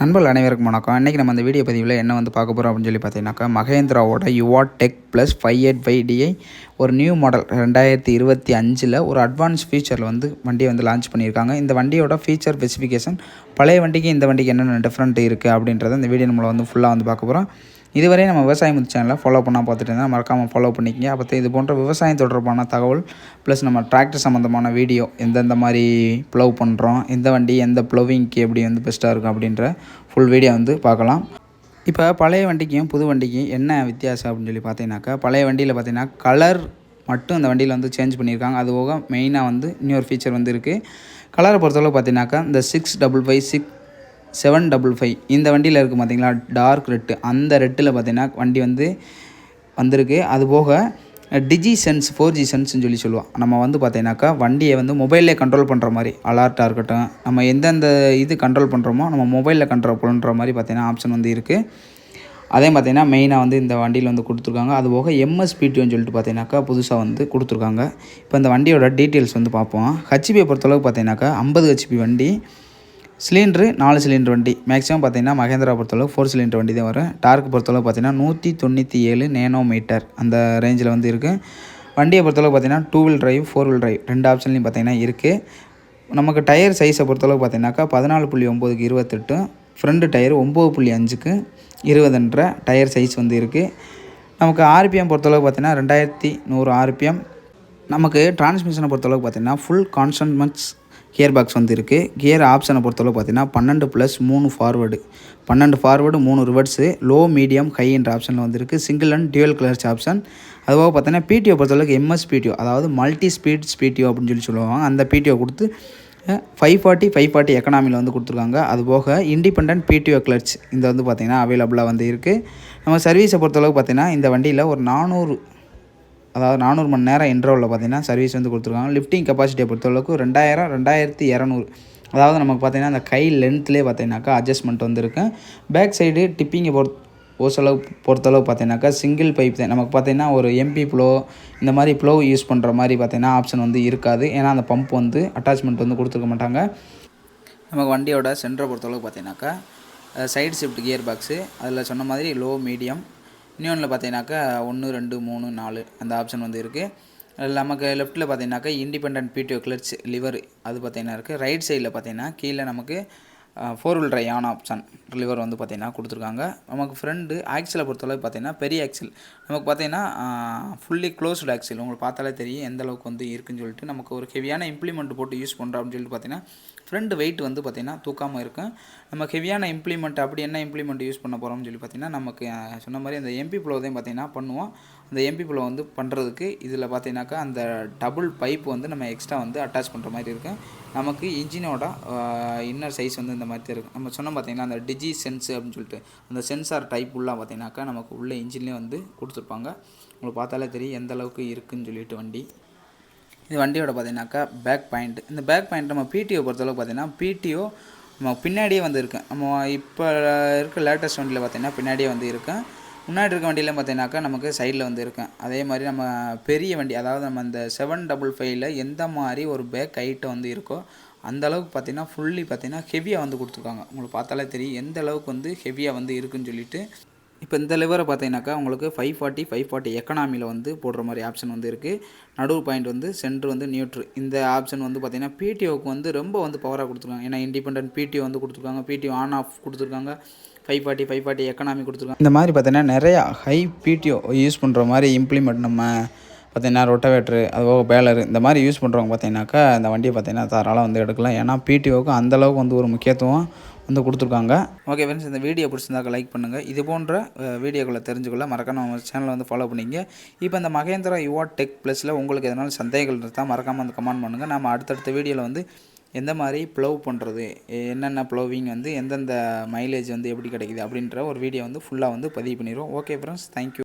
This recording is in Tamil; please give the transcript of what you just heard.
நண்பர்கள் அனைவருக்கும் வணக்கம். இன்றைக்கி நம்ம அந்த வீடியோ பதிவில் என்ன வந்து பார்க்க போகிறோம் அப்படின்னு சொல்லி பார்த்தீங்கன்னாக்கா மகேந்திராவோட Yuva tech plus five eight five DI ஒரு நியூ மாடல் ரெண்டாயிரத்தி இருபத்தி அஞ்சில் ஒரு அட்வான்ஸ் ஃபீச்சரில் வந்து வண்டியை வந்து லான்ச் பண்ணியிருக்காங்க. இந்த வண்டியோட ஃபீச்சர் ஸ்பெசிஃபிகேஷன் பழைய வண்டிக்கு இந்த வண்டிக்கு என்னென்ன டிஃப்ரெண்ட் இருக்குது அப்படின்றத இந்த வீடியோ நம்மளை வந்து ஃபுல்லாக வந்து பார்க்க போகிறோம் இதுவரை நம்ம விவசாய முத்து சேனலை ஃபாலோ பண்ணால் பார்த்துட்டு இருந்தால் மறக்காமல் ஃபாலோ பண்ணிக்கங்க. அப்போ இது போன்ற விவசாயம் தொடர்பான தகவல் ப்ளஸ் நம்ம டிராக்டர் சம்மந்தமான வீடியோ எந்தெந்த மாதிரி ப்ளவ் பண்ணுறோம் எந்த வண்டி எந்த ப்ளவிங்க்கு எப்படி வந்து பெஸ்ட்டாக இருக்கும் அப்படின்ற ஃபுல் வீடியோ வந்து பார்க்கலாம். இப்போ பழைய வண்டிக்கும் புது வண்டிக்கும் என்ன வித்தியாசம் அப்படின்னு சொல்லி பார்த்தீங்கன்னாக்கா பழைய வண்டியில் பார்த்தீங்கன்னா கலர் மட்டும் இந்த வண்டியில் வந்து சேஞ்ச் பண்ணியிருக்காங்க. அது போக மெயினாக வந்து இன்னொரு ஃபீச்சர் வந்து இருக்குது கலரை பொறுத்தளவு பார்த்தீங்கன்னாக்கா இந்த six double five six seven double five இந்த வண்டியில் இருக்குது பார்த்தீங்களா டார்க் ரெட்டு அந்த ரெட்டில் பார்த்தீங்கன்னா வண்டி வந்து வந்திருக்கு. அது போக டிஜி சென்ஸ் ஃபோர் ஜி சென்ஸ்னு சொல்லி சொல்லுவோம். நம்ம வந்து பார்த்தீங்கன்னாக்கா வண்டியை வந்து மொபைல்லே கண்ட்ரோல் பண்ணுற மாதிரி அலார்ட்டாக இருக்கட்டும் நம்ம எந்தெந்த இது கண்ட்ரோல் பண்ணுறோமோ நம்ம மொபைலில் கண்ட்ரோல் பண்ணுற மாதிரி பார்த்தீங்கன்னா ஆப்ஷன் வந்து இருக்குது அதே பார்த்தீங்கன்னா மெயினாக வந்து இந்த வண்டியில் வந்து கொடுத்துருக்காங்க. அது போக எம்எஸ்பிடின்னு சொல்லிட்டு பார்த்தீங்கன்னாக்கா புதுசாக வந்து கொடுத்துருக்காங்க. இப்போ இந்த வண்டியோட டீட்டெயில்ஸ் வந்து பார்ப்போம். ஹெச்பியை பொறுத்தளவுக்கு பார்த்தீங்கன்னாக்கா ஐம்பது ஹெச்பி வண்டி. சிலிண்ட்ரு நாலு சிலிண்டர் வண்டி. மேக்ஸிமம் பார்த்தீங்கன்னா மகேந்திரா பொறுத்தளவு ஃபோர் சிலிண்டர் வண்டி தான் வரும். டார்க் பொறுத்தளவு பார்த்தீங்கன்னா நூற்றி தொண்ணூற்றி ஏழு நேனோ மீட்டர் அந்த ரேஞ்சில் வந்து இருக்குது வண்டியை பொறுத்தளவு பார்த்தீங்கன்னா two wheel drive four wheel drive ரெண்டு ஆப்ஷன்லையும் பார்த்தீங்கன்னா இருக்குது நமக்கு டயர் சைஸை பொறுத்தளவு பார்த்தீங்கன்னாக்கா பதினாலு புள்ளி ஒம்போதுக்கு இருபத்தெட்டு ஃப்ரண்ட்டு டயர் ஒம்பது புள்ளி அஞ்சுக்கு இருபதுன்ற டயர் சைஸ் வந்து இருக்குது நமக்கு ஆர்பிஎம் பொறுத்தளவு பார்த்தீங்கன்னா ரெண்டாயிரத்தி நூறு ஆர்பிஎம் நமக்கு டிரான்ஸ்மிஷனை பொறுத்தளவுக்கு பார்த்தீங்கன்னா ஃபுல் கான்ஸ்டன்ட்மெண்ட்ஸ் கியர் பாக்ஸ் வந்து இருக்குது கியர் ஆப்ஷனை பொறுத்தளவு பார்த்தீங்கன்னா பன்னெண்டு ப்ளஸ் மூணு ஃபார்வேர்டு பன்னெண்டு ஃபார்வேர்டு மூணு ரிவர்ஸு லோ மீடியம் ஹை என்ற ஆப்ஷனில் வந்துருக்கு. Single and dual clutch option அதுவாக பார்த்தீங்கன்னா பிடிஓ பொறுத்தளவுக்கு எம்எஸ் பிடிஓ அதாவது மல்டி ஸ்பீட் பிடிஓ அப்படின்னு சொல்லி சொல்லுவாங்க. அந்த பிடிஓ கொடுத்து ஃபைவ் ஃபார்ட்டி ஃபைவ் ஃபார்ட்டி எக்கனாமியில் வந்து கொடுத்துருக்காங்க. அது போக இண்டிபெண்ட் பிடிஓ கிளர்ச் இந்த வந்து பார்த்திங்கன்னா அவைலபிளாக வந்து இருக்குது நம்ம சர்வீஸை பொறுத்தளவுக்கு பார்த்திங்கன்னா இந்த வண்டியில் ஒரு நானூறு அதாவது நானூறு மணி நேரம் இன்டர்வலில் பார்த்தீங்கன்னா சர்வீஸ் வந்து கொடுத்துருக்காங்க. லிஃப்டிங் கெப்பாசிட்டியை பொறுத்தளவுக்கு ரெண்டாயிரம் ரெண்டாயிரத்தி இரநூறு. அதாவது நமக்கு பார்த்தீங்கன்னா அந்த கை லென்த்லேயே பார்த்தீங்கன்னாக்கா அட்ஜஸ்ட்மெண்ட் வந்துருக்கு. பேக் சைடு டிப்பிங்கை பொறுத் ஓசளவு பொறுத்தளவு பார்த்தீங்கன்னாக்கா சிங்கிள் பைப் தான். நமக்கு பார்த்தீங்கன்னா ஒரு எம்பி ப்ளோ இந்த மாதிரி ப்ளோ யூஸ் பண்ணுற மாதிரி பார்த்தீங்கன்னா ஆப்ஷன் வந்து இருக்காது. ஏன்னா அந்த பம்ப் வந்து அட்டாச்மெண்ட் வந்து கொடுத்துருக்க மாட்டாங்க. நமக்கு வண்டியோட சென்டரை பொறுத்தளவுக்கு பார்த்தீங்கன்னாக்கா சைடு ஷிஃப்ட் கியர் பாக்ஸு அதில் சொன்ன மாதிரி லோ மீடியம் இன்னொன்றில் பார்த்தீங்கன்னாக்கா ஒன்று ரெண்டு மூணு நாலு அந்த ஆப்ஷன் வந்து இருக்குது நமக்கு லெஃப்ட்டில் பார்த்தீங்கன்னாக்கா இண்டிபெண்ட் பிடிஓ கிளர்ச் லிவர் அது பார்த்தீங்கன்னா இருக்குது ரைட் சைடில் பார்த்தீங்கன்னா கீழே நமக்கு four wheel drive option lever வந்து பார்த்திங்கன்னா கொடுத்துருக்காங்க. நமக்கு ஃப்ரெண்டு ஆக்சிலை பொறுத்தளவு பார்த்தீங்கன்னா பெரிய ஆக்சில் நமக்கு பார்த்தீங்கன்னா ஃபுல்லி க்ளோஸ்டு ஆக்சில் உங்களுக்கு பார்த்தாலே தெரியும் எந்த அளவுக்கு வந்து இருக்குன்னு சொல்லிட்டு நமக்கு ஒரு ஹெவியான இம்ப்ளிமெண்ட் போட்டு யூஸ் பண்ணுறோம் அப்படின்னு சொல்லிட்டு பார்த்தீங்கன்னா ஃப்ரண்ட் வெயிட் வந்து பார்த்திங்கன்னா தூக்காமல் இருக்கும் நம்ம ஹெவியான இம்ப்ளிமெண்ட் அப்படி என்ன இம்ப்ளிமெண்ட் யூஸ் பண்ண போகிறோம்னு சொல்லி பார்த்திங்கன்னா நமக்கு சொன்ன மாதிரி அந்த எம்பி ப்ளோதையும் பார்த்திங்கன்னா பண்ணுவோம். அந்த எம்பி ப்ளோ வந்து பண்ணுறதுக்கு இதில் பார்த்தீங்கன்னாக்கா அந்த டபுள் பைப் வந்து நம்ம எக்ஸ்ட்ரா வந்து அட்டாச் பண்ணுற மாதிரி இருக்கும் நமக்கு இன்ஜினோட இன்னர் சைஸ் வந்து இந்த மாதிரி இருக்கும் நம்ம சொன்னோம் பார்த்தீங்கன்னா அந்த டிஜி சென்ஸ் அப்படின்னு சொல்லிட்டு அந்த சென்சார் டைப் உள்ளாக பார்த்தீங்கன்னாக்கா நமக்கு உள்ள இன்ஜின்லேயே வந்து கொடுத்துருப்பாங்க. உங்களுக்கு பார்த்தாலே தெரியும் எந்த அளவுக்கு இருக்குன்னு சொல்லிட்டு வண்டி. இது வண்டியோட பார்த்தீங்கன்னாக்கா பேக் பாயிண்ட் இந்த பேக் பாயிண்ட் நம்ம பிடிஓ பொறுத்தளவுக்கு பார்த்தீங்கன்னா பிடிஓ நம்ம பின்னாடியே வந்து இருக்கேன் நம்ம இப்போ இருக்க லேட்டஸ்ட் வண்டியில் பார்த்தீங்கன்னா பின்னாடியே வந்து இருக்கேன் முன்னாடி இருக்க வண்டியில் பார்த்தீங்கன்னாக்கா நமக்கு சைடில் வந்து இருக்கும். அதே மாதிரி நம்ம பெரிய வண்டி அதாவது நம்ம இந்த செவன் டபுள் ஃபைவ்ல எந்த மாதிரி ஒரு பேக் ஹைட்டை வந்து இருக்கோ அந்த அளவுக்கு பார்த்தீங்கன்னா ஃபுல்லி பார்த்தீங்கன்னா ஹெவியாக வந்து கொடுத்துருக்காங்க. உங்களுக்கு பார்த்தாலே தெரியும் எந்த அளவுக்கு வந்து ஹெவியாக வந்து இருக்குன்னு சொல்லிட்டு. இப்போ இந்த லிவரை பார்த்தீங்கன்னாக்கா உங்களுக்கு ஃபைவ் ஃபார்ட்டி ஃபைவ் ஃபார்ட்டி எக்கனாமியில் வந்து போடுற மாதிரி ஆப்ஷன் வந்து இருக்குது நடுவு பாயிண்ட் வந்து சென்ட்ரு வந்து நியூட்ரு இந்த ஆப்ஷன் வந்து பார்த்திங்கன்னா பிடிஓக்கு வந்து ரொம்ப வந்து பவராக கொடுத்துருக்காங்க. ஏன்னா இண்டிபெண்ட் பிடிஓ வந்து கொடுத்துருக்காங்க. பிடிஓ ஆன் ஆஃப் கொடுத்துருக்காங்க. Five forty five forty economy கொடுத்துருக்காங்க. இந்த மாதிரி பார்த்தீங்கன்னா நிறையா ஹை பிடிஓ யூஸ் பண்ணுற மாதிரி இம்ப்ளிமெண்ட் நம்ம பார்த்தீங்கன்னா ரொட்டவேட்ரு அதுபோக பேலரு இந்த மாதிரி யூஸ் பண்ணுறவங்க பார்த்தீங்கன்னாக்கா இந்த வண்டியை பார்த்தீங்கன்னா தாராளம் வந்து எடுக்கலாம். ஏன்னா பிடிஓக்கு அந்தளவுக்கு வந்து ஒரு முக்கியத்துவம் வந்து கொடுத்துருக்காங்க. ஓகே ஃப்ரெண்ட்ஸ் இந்த வீடியோ பிடிச்சிருந்தாக்க லைக் பண்ணுங்கள் இது போன்ற வீடியோக்களை தெரிஞ்சுக்கொள்ள மறக்காம நம்ம சேனலை வந்து ஃபாலோ பண்ணிங்க. இப்போ இந்த மகேந்திரா யுவா டெக் ப்ளஸில் உங்களுக்கு எதனால சந்தேகங்கள் இருந்தால் மறக்காமல் வந்து கமெண்ட் பண்ணுங்கள் நம்ம அடுத்தடுத்த வீடியோவில் வந்து எந்த மாதிரி ப்ளவ் பண்ணுறது என்னென்ன ப்ளவிங் வந்து எந்தெந்த மைலேஜ் வந்து எப்படி கிடைக்குது அப்படின்ற ஒரு வீடியோ வந்து ஃபுல்லாக வந்து பதிவு பண்ணிடுவோம். Okay friends thank you